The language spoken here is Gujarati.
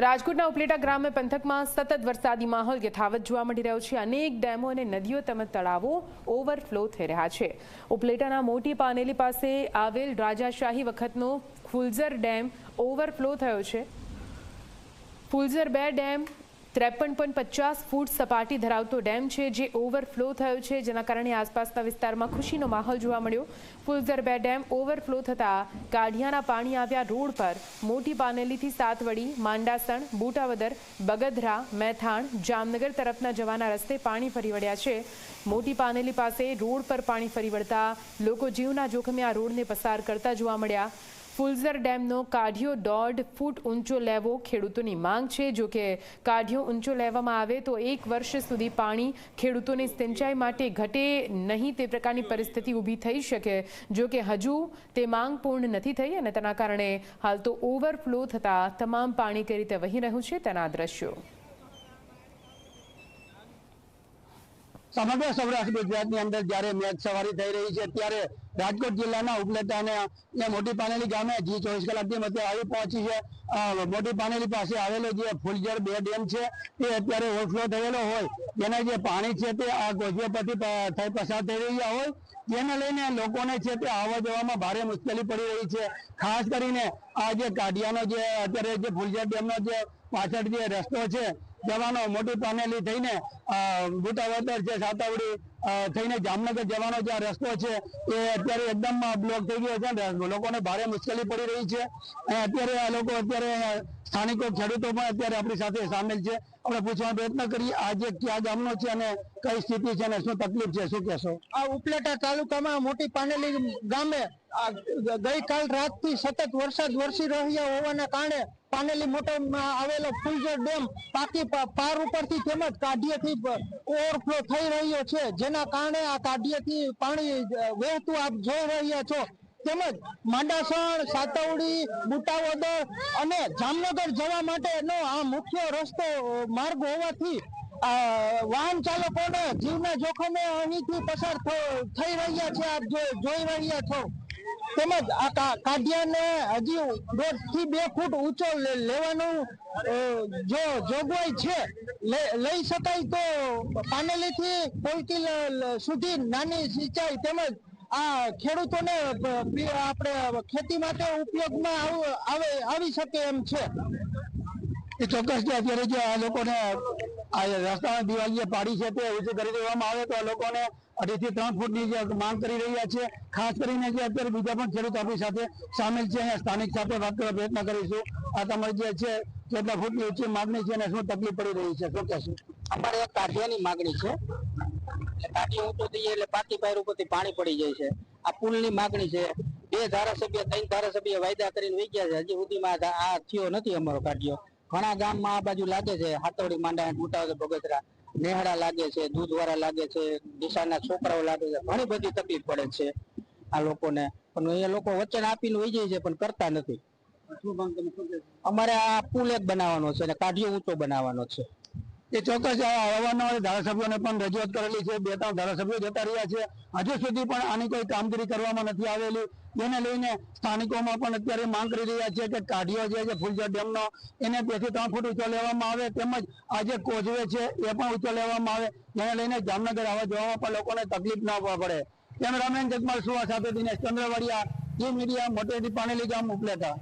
રાજકોટના ઉપલેટા ગ્રામ્ય પંથકમાં સતત વરસાદી માહોલ યથાવત જોવા મળી રહ્યો છે. અનેક ડેમો અને નદીઓ તેમજ તળાવો ઓવરફ્લો થઈ રહ્યા છે. ઉપલેટાના મોટી પાનેલી પાસે આવેલ રાજાશાહી વખતનો ફુલઝર ડેમ ઓવરફ્લો થયો છે. ફુલઝર બે ડેમ ત્રેપન પોઈન્ટ પચાસ ફૂટ સપાટી ધરાવતો ડેમ છે, જે ઓવરફ્લો થયો છે. જેના કારણે આસપાસના વિસ્તારમાં ખુશીનો માહોલ જોવા મળ્યો. ફુલઝર બે ડેમ ઓવરફ્લો થતાં કાઢિયાના પાણી આવ્યા રોડ પર. મોટી પાનેલીથી સાતવડી, માંડાસણ, બુટાવદર, બગધરા, મેથાણ, જામનગર તરફના જવાના રસ્તે પાણી ફરી વળ્યા છે. મોટી પાનેલી પાસે રોડ પર પાણી ફરી વળતા લોકો જીવના જોખમે આ રોડને પસાર કરતા જોવા મળ્યા. ફુલઝર ડેમનો કાઢિયો દોઢ ફૂટ ઊંચો લેવો ખેડૂતોની માંગ છે. જો કે કાઢિયો ઊંચો લેવામાં આવે તો એક વર્ષ સુધી પાણી ખેડૂતોને સિંચાઈ માટે ઘટે નહીં તે પ્રકારની પરિસ્થિતિ ઊભી થઈ શકે. જો કે હજુ તે માંગ પૂર્ણ નથી થઈ અને તેના કારણે હાલ તો ઓવરફ્લો થતાં તમામ પાણી કઈ રીતે વહી રહ્યું છે તેના દ્રશ્યો. સમગ્ર સૌરાષ્ટ્ર ગુજરાતની અંદર જ્યારે મેચ સવારી થઈ રહી છે, ત્યારે રાજકોટ જિલ્લાના ઉપલેટા અને મોટી પાનેલી ગામે જી ચોવીસ કલાકની મધ્ય આવી પહોંચી છે. મોટી પાનેલી પાસે આવેલો જે ફૂલજર બે ડેમ છે તે અત્યારે ઓવરફ્લો થયેલો હોય. તેના જે પાણી છે તે આ ગોજવે પરથી પસાર થઈ રહ્યા હોય. જેને લઈને લોકોને છે તે આવવા જવામાં ભારે મુશ્કેલી પડી રહી છે. ખાસ કરીને આ જે કાઢિયાનો જે, અત્યારે જે ફૂલજર ડેમનો જે પાછળ જે રસ્તો છે જવાનો, મોટી પાનેલી થઈને બુટાવદર છે, સાતાવડી થઈને જામનગર જવાનો જે રસ્તો છે, એ અત્યારે એકદમ બ્લોક થઈ ગયો છે લોકોને ભારે મુશ્કેલી પડી રહી છે. અને અત્યારે આ લોકો, અત્યારે સ્થાનિકો ખેડૂતો પણ અત્યારે આપણી સાથે સામેલ છે. આપણે પૂછવાનો પ્રયત્ન કરીએ આજે ક્યાં ગામનો છે અને કઈ સ્થિતિ છે અને શું તકલીફ છે, શું કહેશો? આ ઉપલેટા તાલુકામાં મોટી પાનેલી ગામે ગઈકાલ રાતથી સતત વરસાદ વરસી રહ્યા હોવાના કારણે પાનેલી મોટો આવેલો ફુલઝર ડેમ પાકી પાર ઉપરથી તેમજ કાઢીએથી ઓવરફ્લો થઈ રહ્યો છે. જેના કારણે આ કાઢીએથી પાણી વહેતું આપ જોઈ રહ્યા છો. તેમજ માંડાસણ, સાતવડી, બુટાવદર અને જામનગર જવા માટેનો આ મુખ્ય રસ્તો માર્ગ હોવાથી વાહન ચાલકોને જીવના જોખમે અહીંથી પસાર થઈ રહ્યા છે. આપ જોઈ રહ્યા છો. તેમજ આ કાઢિયાને હજી દોઢથી બે ફૂટ ઊંચો લેવાનું જો જોગવાઈ છે લઈ શકાય તો પાનેલી થી પોલકી લ- લ- સુધી નાની સિંચાઈ તેમજ આ ખેડૂતોને આપણે ખેતી માટે ઉપયોગમાં આવે આવી શકે એમ છે. એ ચોક્કસ છે. અત્યારે જે આ લોકોને આ રસ્તામાં દિવાળી જે પાડી છે તે ઊંચી કરી દેવામાં આવે તો આ લોકોને અઢીથી ત્રણ ફૂટની જે માંગ કરી રહ્યા છે, ખાસ કરીને જે અત્યારે બીજા પણ ખેડૂત આપણી સાથે સામેલ છે, અહીંયા સ્થાનિક સાથે વાત કરવા પ્રયત્ન કરીશું. આ તમારી જે છે, કેટલા ફૂટની ઊંચી માંગણી છે અને શું તકલીફ પડી રહી છે, શું કહેશું? અમારે એક કાઠિયાની માગણી છે. કાઠી ઊંચો થઈ એટલે પાકી પાયર ઉપરથી પાણી પડી જાય છે. આ પુલની માગણી છે. બે ધારાસભ્ય, ત્રણ ધારાસભ્ય વાયદા કરીને વહી ગયા છે. હજી સુધીમાં આ થયો નથી અમારો કાઢ્યો ઘણા ગામમાં આ બાજુ લાગે છે. હાથોડી માંડા બુટાવદર બગસરા નેહડા લાગે છે દૂધવાળા લાગે છે દિશાના છોકરાઓ લાગે છે ઘણી બધી તકલીફ પડે છે આ લોકોને. પણ એ લોકો વચન આપીને વહી જાય છે પણ કરતા નથી. અમારે આ પુલ એક બનાવવાનો છે અને કાઢીઓ ઊંચો બનાવવાનો છે. એ ચોક્કસ અવારનવાર ધારાસભ્યોને પણ રજૂઆત કરેલી છે. બે ત્રણ ધારાસભ્યો જતા રહ્યા છે. હજુ સુધી પણ આની કોઈ કામગીરી કરવામાં નથી આવેલી. જેને લઈને સ્થાનિકોમાં પણ અત્યારે માંગ કરી રહ્યા છે કે કાઢીઓ છે ફુલજર ડેમનો, એને બેથી ત્રણ ફૂટ ઊંચો લેવામાં આવે તેમજ આ જે કોઝવે છે, એ પણ ઊંચો લેવામાં આવે. જેને લઈને જામનગર આવવા જવામાં પણ લોકોને તકલીફ ન પડે. કેમેરામેન જગમાલ સુવા સાથે દિનેશ ચંદ્રવાડિયા, જી મીડિયા મોટેથી પાણેલી ગામ ઉપલેટા.